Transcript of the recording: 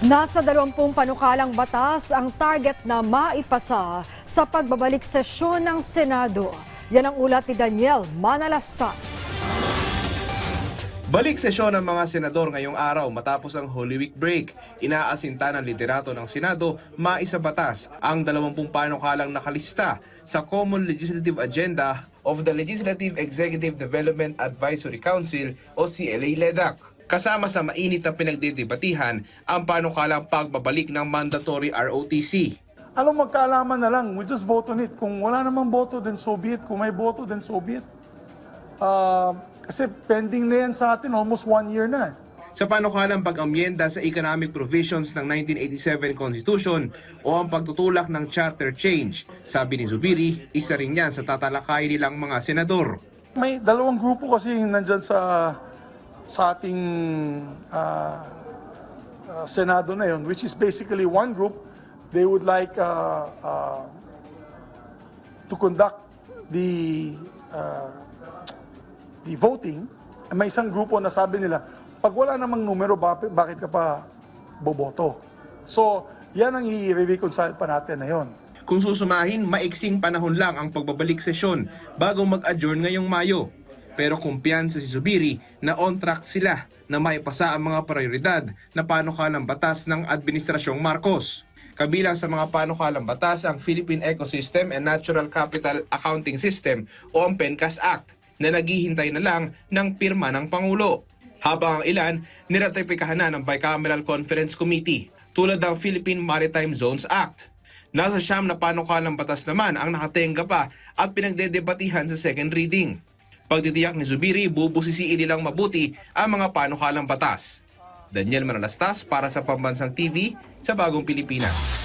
Nasa 20 panukalang batas ang target na maipasa sa pagbabalik sesyon ng Senado. Yan ang ulat ni Daniel Manalastas. Balik sesyon ng mga senador ngayong araw matapos ang Holy Week break. Inaasinta ng liderato ng Senado maisabatas ang 20 panukalang nakalista sa Common Legislative Agenda of the Legislative Executive Development Advisory Council o CLA-LEDAC. Kasama sa mainit na pinagdidebatihan ang panukalang pagbabalik ng mandatory ROTC. Alam, magkaalaman na lang. We just vote on it. Kung wala namang boto, then so be it. Kung may boto, then so be it. Ah, kasi pending na yan sa atin almost one year na. sa panukalang pag-amyenda sa economic provisions ng 1987 Constitution o ang pagtutulak ng charter change. Sabi ni Zubiri, isa rin yan sa tatalakay nilang mga senador. May dalawang grupo kasi nandyan sa sa ating ah, ah, Senado na yun, which is basically one group, they would like ah, ah, to conduct the ah, the voting. May isang grupo na sabi nila, pag wala namang numero, bakit, ka pa boboto? So, yan ang i-reconcile pa natin na yon. Kung susumahin, maiksing panahon lang ang pagbabalik sesyon bago mag-adjourn ngayong Mayo. Pero kumpiyansa si Zubiri na on track sila na maipasa ang mga prioridad na panukalang batas ng Administrasyong Marcos. Kabilang sa mga panukalang batas ang Philippine Ecosystem and Natural Capital Accounting System o ang PENCAS Act na naghihintay na lang ng pirma ng Pangulo. Habang ang ilan, niratipikahan na ng Bicameral Conference Committee tulad ng Philippine Maritime Zones Act. Nasa siyam na panukalang batas naman ang nakatenga pa at pinagdedebatihan sa second reading. Pagtitiyak ni Zubiri, bubusisiin nilang mabuti ang mga panukalang batas. Daniel Manalastas para sa Pambansang TV sa Bagong Pilipinas.